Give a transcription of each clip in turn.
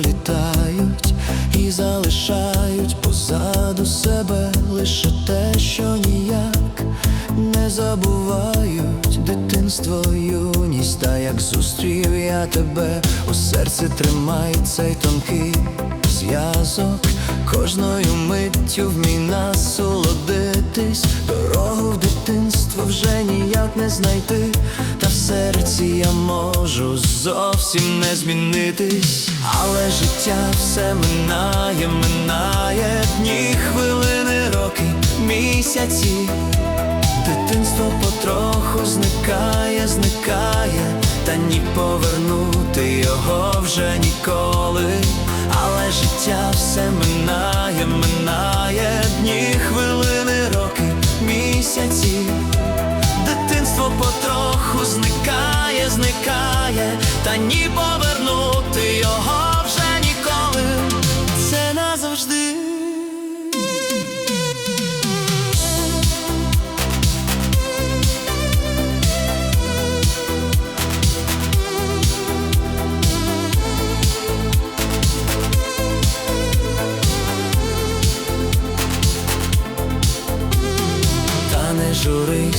Літають і залишають позаду себе лише те, що ніяк не забувають дитинство, юність Та як зустрів я тебе у серці тримай цей тонкий зв'язок, кожною миттю вмій насолодитись, дорогу в дитинство вже ніяк не знайти серці я можу зовсім не змінитись, але життя все минає, минає дні, хвилини, роки, місяці. Дитинство потроху зникає, зникає, та ні повернути його вже ніколи. Але життя все минає, минає зникає, та ні повернути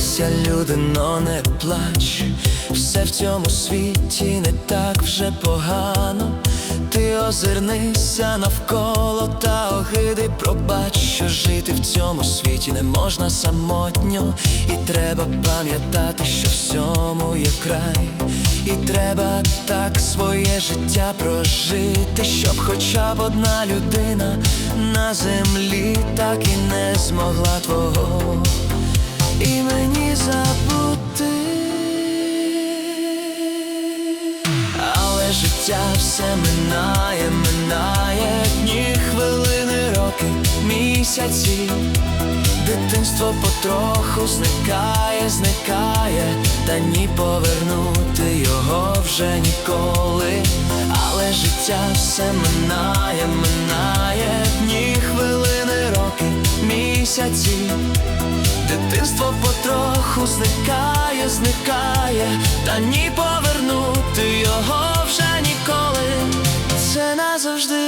журися, людино, не плач, все в цьому світі не так вже погано. Ти озирнися навколо та огиди, пробач, що жити в цьому світі не можна самотньо, і треба пам'ятати, що всьому є край, і треба так своє життя прожити, щоб хоча б одна людина на землі так і не змогла твого і мені забути. Але життя все минає, минає дні, хвилини, роки, місяці. Дитинство потроху зникає, зникає, та ні повернути його вже ніколи. Але життя все минає, минає дні, хвилини, роки, місяці. Дитинство потроху зникає, зникає, та ні повернути його вже ніколи. Це назавжди.